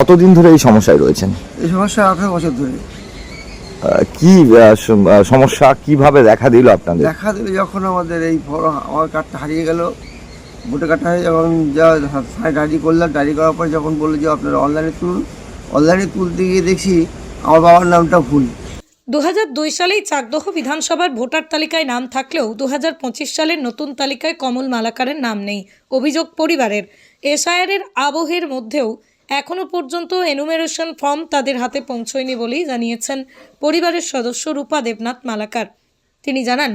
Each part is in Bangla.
কতদিন ধরে এই সমস্যায় রয়েছেন? এই সমস্যা আঠারো বছর ধরে। কি সমস্যা কীভাবে দেখা দিল আপনাদের? দেখা দিল যখন আমাদের এই ফর্ম আমার কার্ডটা হারিয়ে গেল ভোটার কার্ডটা হারিয়ে যখন যা ডায়েরি করলাম ডায়েরি করার পর যখন বলল যে আপনারা অনলাইনে তুলুন অনলাইনে তুলতে গিয়ে দেখছি আমার বাবার নামটা ভুল। দু হাজার দুই সালেই চাকদহ বিধানসভার ভোটার তালিকায় নাম থাকলেও দু হাজার পঁচিশ সালের নতুন তালিকায় কমল মালাকারের নাম নেই অভিযোগ পরিবারের। এসআইআরের আবহের মধ্যেও এখনও পর্যন্ত এনুমেরেশন ফর্ম তাদের হাতে পৌঁছয়নি বলেই জানিয়েছেন পরিবারের সদস্য রূপা দেবনাথ মালাকার। তিনি জানান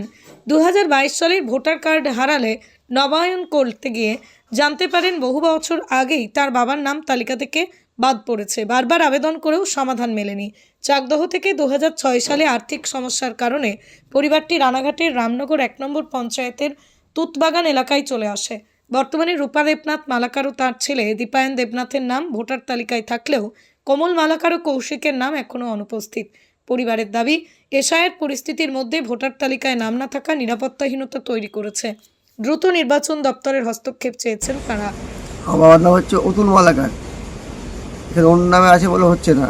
দু হাজার বাইশ সালের ভোটার কার্ড হারালে নবায়ন করতে গিয়ে জানতে পারেন বহু বছর আগেই তার বাবার নাম তালিকা থেকে বাদ পড়েছে। বারবার আবেদন করেও সমাধান মেলেনি। চাকদহ থেকে দু হাজার ছয় সালে আর্থিক সমস্যার কারণে পরিবারটি রানাঘাটের রামনগর এক নম্বর পঞ্চায়েতের তুতবাগান এলাকায় চলে আসে। বর্তমানে রূপা দেবনাথ মালাকার ও তার ছেলে দীপায়ন দেবনাথের নাম ভোটার তালিকায় থাকলেও কমল মালাকার ও কৌশিকের নাম এখনও অনুপস্থিত। পরিবারের দাবি এশায়ের পরিস্থিতির মধ্যে ভোটার তালিকায় নাম না থাকা নিরাপত্তাহীনতা তৈরি করেছে। দ্রুত নির্বাচন দপ্তরের হস্তক্ষেপ চেয়েছেন তারা আমার নাম হচ্ছে অতুল মালাকার। এখানে অন্য নামে আছে বলে হচ্ছে না।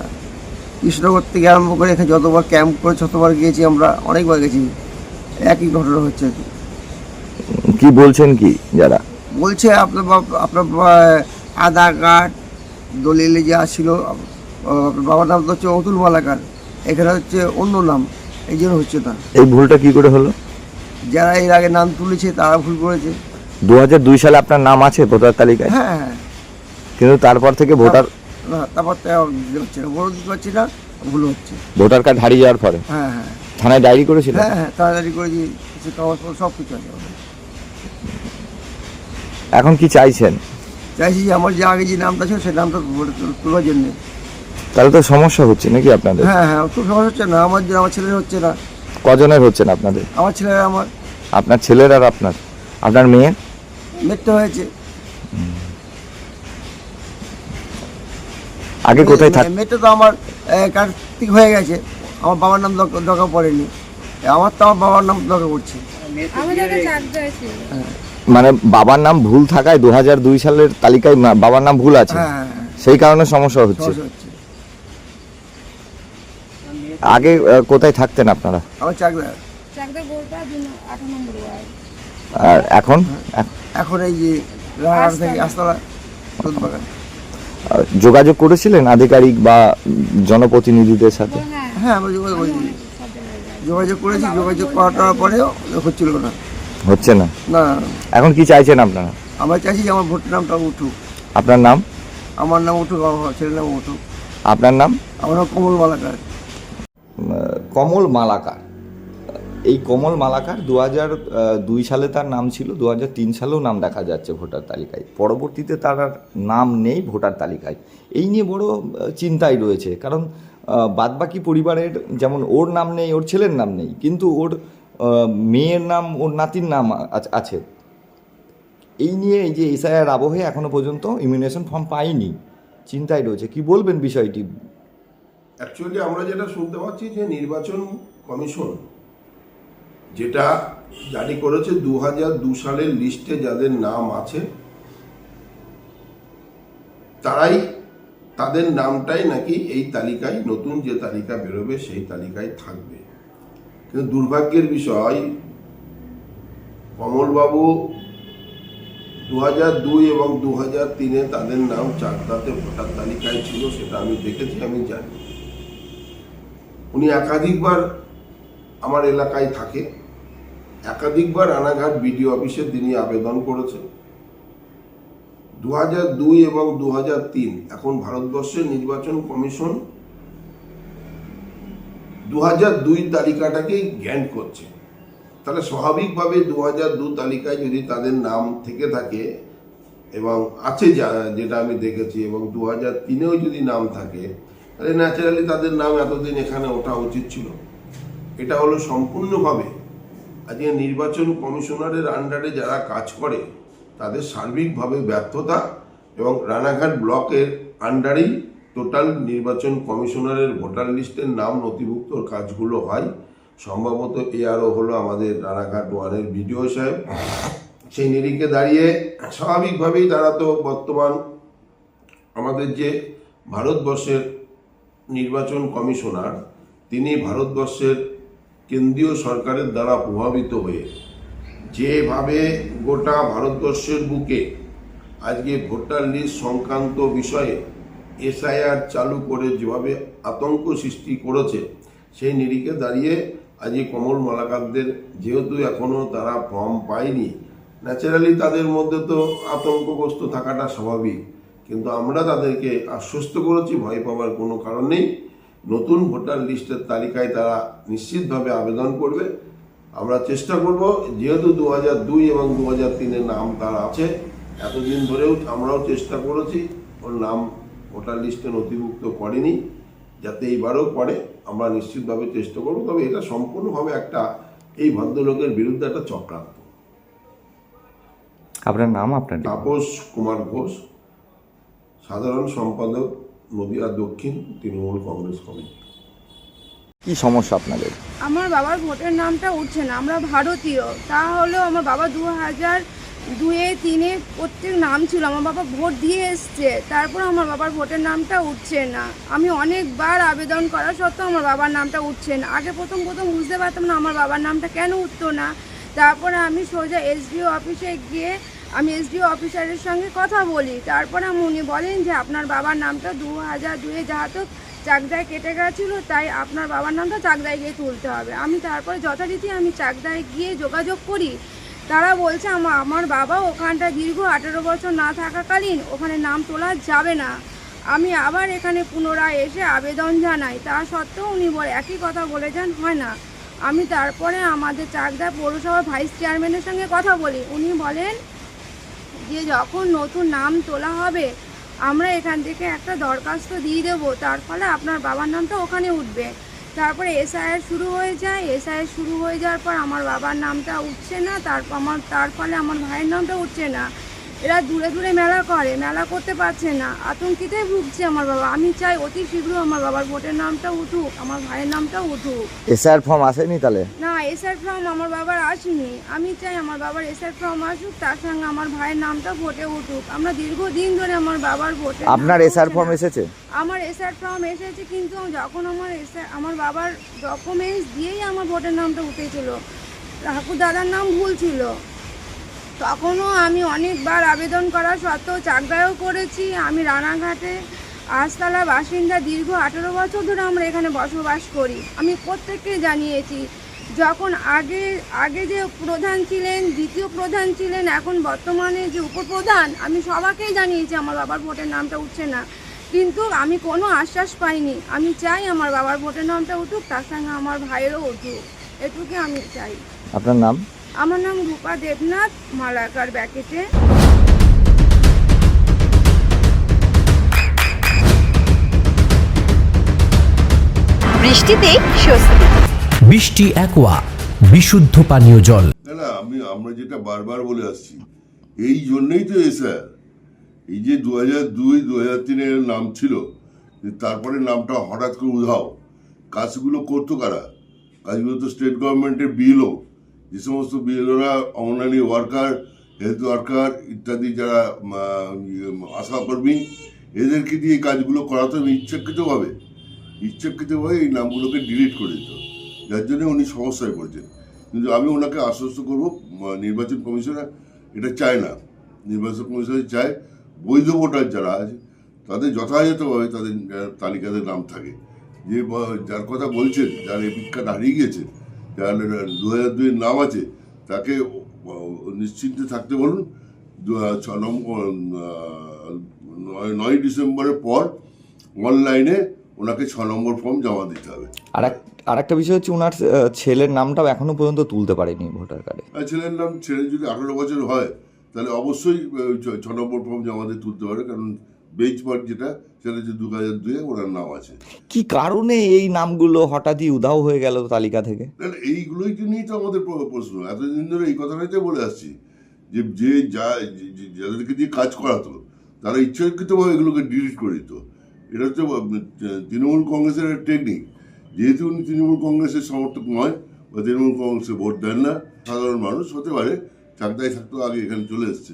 কৃষ্ণনগর থেকে আরম্ভ করে এখানে যতবার ক্যাম্প করে যতবার গিয়েছি আমরা অনেকবার গেছি। একই ঘটনা হচ্ছে। কি। কি বলছেন কি যারা? বলছে আপনার আপনার আধার কার্ড দলিলে যা ছিল বাবার নাম তো হচ্ছে অতুল মালাকার। এখানে হচ্ছে অন্য নাম এই জন্য হচ্ছে না এই ভুলটা কি করে হলো? যারা এর আগে নাম তুলেছে তারা ভুল করেছে। দু হাজার দুই সালে আপনার নাম আছে ভোটার তালিকায়? হ্যাঁ হ্যাঁ। কিন্তু তারপর থেকে ভোটার না তারপর দিতে হচ্ছে না। বড় দিতে পারছি না ভুল হচ্ছে। ভোটার কার্ড হারিয়ে যাওয়ার পরে? হ্যাঁ হ্যাঁ। থানায় ডায়েরি করেছিলেন? হ্যাঁ হ্যাঁ তাড়াতাড়ি করে দিয়ে কিছু কাগজপত্র সব কিছু আছে। এখন কি চাইছেন? চাইছি যে আমার যে আগে যে নামটা ছিল সেই নামটা তুলে- তুলে- তোলার জন্যে। তাহলে তো সমস্যা হচ্ছে নাকি আপনাদের? হ্যাঁ হ্যাঁ খুব সমস্যা হচ্ছে না। আমার যে আমার ছেলের হচ্ছে না। কজনের হচ্ছেন আপনাদের? আমার ছেলের আমার। আপনার ছেলের আর আপনার? আপনার মেয়ে মেটটা হয়েছে। আগে কোথায় থাক মেটটা তো আমার কার্তিক হয়ে গেছে। আমার বাবার নাম দরকার- পড়েনি। আমার তো আমার বাবার নাম দরকার চাকরি আছে মানে বাবার নাম ভুল থাকায় দু হাজার দুই সালের তালিকায় বাবার নাম ভুল আছে। হ্যাঁ হ্যাঁ হ্যাঁ। সেই কারণে সমস্যা হচ্ছে। আগে কোথায় থাকতেন আপনারা? আর এখন? এখন এই যে যোগাযোগ করেছিলেন আধিকারিক বা জনপ্রতিনিধিদের সাথে? হ্যাঁ। যোগাযোগ করেছি। যোগাযোগ করেছি যোগাযোগ করার পরেও হচ্ছিল না। হচ্ছে না? না। এখন কি চাইছেন আপনারা? আমরা চাইছি যে আমার ভোটের নামটা উঠুক। আপনার নাম? আমার নাম উঠুক আমার ছেলের নাম উঠুক। আপনার নাম? আমার নাম কমল মালাকার। কমল মালাকার। এই কমল মালাকার দু হাজার দুই সালে তার নাম ছিল দু হাজার তিন সালেও নাম দেখা যাচ্ছে ভোটার তালিকায়। পরবর্তীতে তার আর নাম নেই ভোটার তালিকায়। এই নিয়ে বড় চিন্তায় রয়েছে। কারণ বাদবাকি পরিবারের যেমন ওর নাম নেই ওর ছেলের নাম নেই কিন্তু ওর মেয়ের নাম ওর নাতির নাম আছে। এই নিয়ে এই যে এসআইআর আবহে এখনও পর্যন্ত ইমিউনেশন ফর্ম পাইনি। চিন্তায় রয়েছে। কি বলবেন বিষয়টি? অ্যাকচুয়ালি আমরা যেটা শুনতে পাচ্ছি যে নির্বাচন কমিশন যেটা জারি করেছে দু হাজার দু সালের লিস্টে যাদের নাম আছে, তারাই তাদের নামটাই নাকি এই তালিকায়, নতুন যে তালিকা বেরোবে সেই তালিকায় থাকবে। কিন্তু দুর্ভাগ্যের বিষয়, কমলবাবু দু হাজার দুই এবং দু হাজার তিনে তাদের নাম চাকদাতে ভোটার তালিকায় ছিল, সেটা আমি দেখেছি, আমি জানি। উনি একাধিকবার আমার এলাকায় থাকে। একাধিকবার রানাঘাট বিডিও অফিসে তিনি আবেদন করেছেন। দু হাজার দুই এবং দু হাজার তিন, এখন ভারতবর্ষের নির্বাচন কমিশন দু হাজার দুই তালিকাটাকেই জ্ঞান করছে। তাহলে স্বাভাবিকভাবে দু হাজার দু তালিকায় যদি তাদের নাম থেকে থাকে এবং আছে যা- যেটা আমি দেখেছি এবং দু হাজার তিনেও যদি নাম থাকে, তাহলে ন্যাচারালি তাদের নাম এতদিন এখানে ওঠা উচিত ছিল। এটা হলো সম্পূর্ণভাবে আজকে নির্বাচন কমিশনারের আন্ডারে যারা কাজ করে, তাদের সার্বিকভাবে ব্যর্থতা এবং রানাঘাট ব্লকের আন্ডারেই টোটাল নির্বাচন কমিশনারের ভোটার লিস্টের নাম নথিভুক্তর কাজগুলো হয়। সম্ভবত এ আরও হলো আমাদের রানাঘাট ওয়ানের বিডিও সাহেব। সেই নিরিখে দাঁড়িয়ে স্বাভাবিকভাবেই তারা তো বর্তমান আমাদের যে ভারতবর্ষের নির্বাচন কমিশনার, তিনি ভারতবর্ষের কেন্দ্রীয় সরকারের দ্বারা প্রভাবিত হয়ে যেভাবে গোটা ভারতবর্ষের বুকে আজকে ভোটার লিস্ট সংক্রান্ত বিষয়ে এসআইআর চালু করে যেভাবে আতঙ্ক সৃষ্টি করেছে, সেই নিরিখে দাঁড়িয়ে আজকে কমল মালাকারদের যেহেতু এখনও তারা ফর্ম পায়নি, ন্যাচারালি তাদের মধ্যে তো আতঙ্কগ্রস্ত থাকাটা স্বাভাবিক। কিন্তু আমরা তাদেরকে আশ্বস্ত করেছি, ভয় পাওয়ার কোনো কারণ নেই। নতুন ভোটার লিস্টের তালিকায় তারা নিশ্চিতভাবে আবেদন করবে। আমরা চেষ্টা করব, যেহেতু দু হাজার দুই এবং দু হাজার তিনের নাম তার আছে, এতদিন ধরেও আমরাও চেষ্টা করেছি, ওর নাম ভোটার লিস্টে নথিভুক্ত করেনি যাতে এইবারও করে আমরা নিশ্চিতভাবে চেষ্টা করব তবে এটা সম্পূর্ণভাবে একটা এই ভদ্রলোকের বিরুদ্ধে একটা চক্রান্ত। আপনার নাম আপনার তাপস কুমার ঘোষ সাধারণ সম্পাদক নদিয়া দক্ষিণ তৃণমূল কংগ্রেস কমিটি। কি সমস্যা আপনাদের? আমার বাবার ভোটের নামটা উঠছে না আমরা ভারতীয়। তা হলেও আমার বাবা দু হাজার দুয়ে, তিনে, প্রত্যেক নাম ছিল। আমার বাবা ভোট দিয়ে এসছে। তারপর আমার বাবার ভোটের নামটা উঠছে না। আমি অনেকবার আবেদন করা সত্ত্বেও আমার বাবার নামটা উঠছে না। আগে প্রথম প্রথম বুঝতে পারতাম না আমার বাবার নামটা কেন উঠতো না। তারপরে আমি সোজা এসডিও অফিসে গিয়ে আমি এসডিও অফিসারের সঙ্গে কথা বলি। তারপরে আমি উনি বলেন যে, আপনার বাবার নামটা দু হাজার দুয়ে যাহাতো চাকদায় কেটে গেছিল, তাই আপনার বাবার নামটা চাকদায় গিয়ে তুলতে হবে। আমি তারপরে যথারীতি আমি চাকদায় গিয়ে যোগাযোগ করি। তারা বলছে আমার আমার বাবা ওখানটা দীর্ঘ আঠেরো বছর না থাকাকালীন ওখানে নাম তোলা যাবে না। আমি আবার এখানে পুনরায় এসে আবেদন জানাই। তা সত্ত্বেও উনি একই কথা বলে যান হয় না। আমি তারপরে আমাদের চাকদা পৌরসভার ভাইস চেয়ারম্যানের সঙ্গে কথা বলি। উনি বলেন যে, যখন নতুন নাম তোলা হবে, আমরা এখান থেকে একটা দরখাস্ত দিয়ে দেবো। তার ফলে আপনার বাবার নামটা ওখানে উঠবে। তারপরে এসআইআর শুরু হয়ে যায়, এসআইআর শুরু হয়ে যাওয়ার পর আমার বাবার নামটা উঠছে না তারপর আমার, তার ফলে আমার ভাইয়ের নামটা উঠছে না। এরা দূরে দূরে মেলা করে মেলা করতে পারছে না। আতঙ্কিতে ভুগছে আমার বাবা। আমি চাই অতি শীঘ্র আমার বাবার ভোটের নামটা উঠুক আমার ভাইয়ের নামটা উঠুক। এসআর ফর্ম আসেনি তাহলে? না এসআর ফর্ম আমার বাবার আসেনি। আমি চাই আমার বাবার এসআর ফর্ম আসুক তার সঙ্গে আমার ভাইয়ের নামটা ভোটে উঠুক। আমরা দীর্ঘদিন ধরে আমার বাবার ভোটে আপনার এসআর ফর্ম এসেছে? আমার এসআর ফর্ম এসেছে কিন্তু যখন আমার এসআর আমার বাবার ডকুমেন্টস দিয়েই আমার ভোটের নামটা উঠেছিল। ঠাকুর দাদার নাম ভুল ছিল। তখনও আমি অনেকবার আবেদন করা সত্ত্বেও চাকদায়ও করেছি। আমি রানাঘাটে আজতলা বাসিন্দা দীর্ঘ আঠেরো বছর ধরে আমরা এখানে বসবাস করি। আমি প্রত্যেককে জানিয়েছি, যখন আগে আগে যে প্রধান ছিলেন, দ্বিতীয় প্রধান ছিলেন, এখন বর্তমানে যে উপপ্রধান, আমি সবাকেই জানিয়েছি, আমার বাবার ভোটের নামটা উঠছে না। কিন্তু আমি কোনো আশ্বাস পাইনি। আমি চাই আমার বাবার ভোটের নামটা উঠুক, তার সঙ্গে আমার ভাইয়েরও উঠুক। এটুকুই আমি চাই। আপনার নাম? আমার নাম রূপা দেবনাথ মালাকার ব্যাকেটে। বৃষ্টিতে স্বস্তি। বৃষ্টি অ্যাকোয়া বিশুদ্ধ পানীয় জল। না না আমি আমরা যেটা বারবার বলে আসছি এই জন্যই তো এসআর এই যে দু হাজার দুই দু হাজার তিনের নাম ছিল তারপরে নামটা হঠাৎ করে উধাও। কাজগুলো করতো কারা? কাজগুলো তো স্টেট গভর্নমেন্টের বিএলও যে সমস্ত বিএলওরা অঙ্গনারী ওয়ার্কার হেলথ ওয়ার্কার ইত্যাদি যারা আহ, আশাকর্মী এদেরকে দিয়ে কাজগুলো হবে ইচ্ছাকৃতভাবে। ইচ্ছাকৃতভাবে এই নামগুলোকে ডিলিট করে দিত যার জন্য উনি সমস্যায় পড়ছেন। কিন্তু আমি ওনাকে আশ্বস্ত করব নির্বাচন কমিশনার এটা চায় না। নির্বাচন কমিশনার চায় বৈধ ভোটার যারা আছে তাদের যথাযথভাবে তাদের তালিকাতে নাম থাকে। যে যার কথা বলছেন যার এপিক কার্ড হারিয়ে গেছে যার দু হাজার দুইয়ের নাম আছে তাকে নিশ্চিন্তে থাকতে বলুন। দু- ছ নম্বর নয়- ডিসেম্বরের পর অনলাইনে ওনাকে ছ নম্বর ফর্ম জমা দিতে হবে। আর এক আর একটা বিষয় হচ্ছে ওনার ছেলের নামটাও এখনও পর্যন্ত তুলতে পারেনি ভোটার কার্ডে। ছেলের নাম ছেলে যদি আঠারো বছর হয় তাহলে অবশ্যই ছ নম্বর ফর্ম জমা দিয়ে তুলতে পারে কারণ বেঞ্চ মার্ক যেটা সেটা হচ্ছে দু হাজার দুয়ে ওনার নাম আছে। কি কারণে এই নামগুলো হঠাৎই উধাও হয়ে গেল তালিকা থেকে? এইগুলোই নিয়েই তো আমাদের প্রশ্ন। এতদিন ধরে এই কথাটাই তো বলে আসছি যে যে যা যাদেরকে দিয়ে কাজ করাতো তারা ইচ্ছাকৃতভাবে এগুলোকে ডিলিট করে দিত। এটা হচ্ছে তৃণমূল কংগ্রেসের একটা টেকনিক যেহেতু উনি তৃণমূল কংগ্রেসের সমর্থক নয় বা তৃণমূল কংগ্রেসে ভোট দেন না সাধারণ মানুষ হতে পারে চাকদায় থাকতো আগে এখানে চলে এসছে।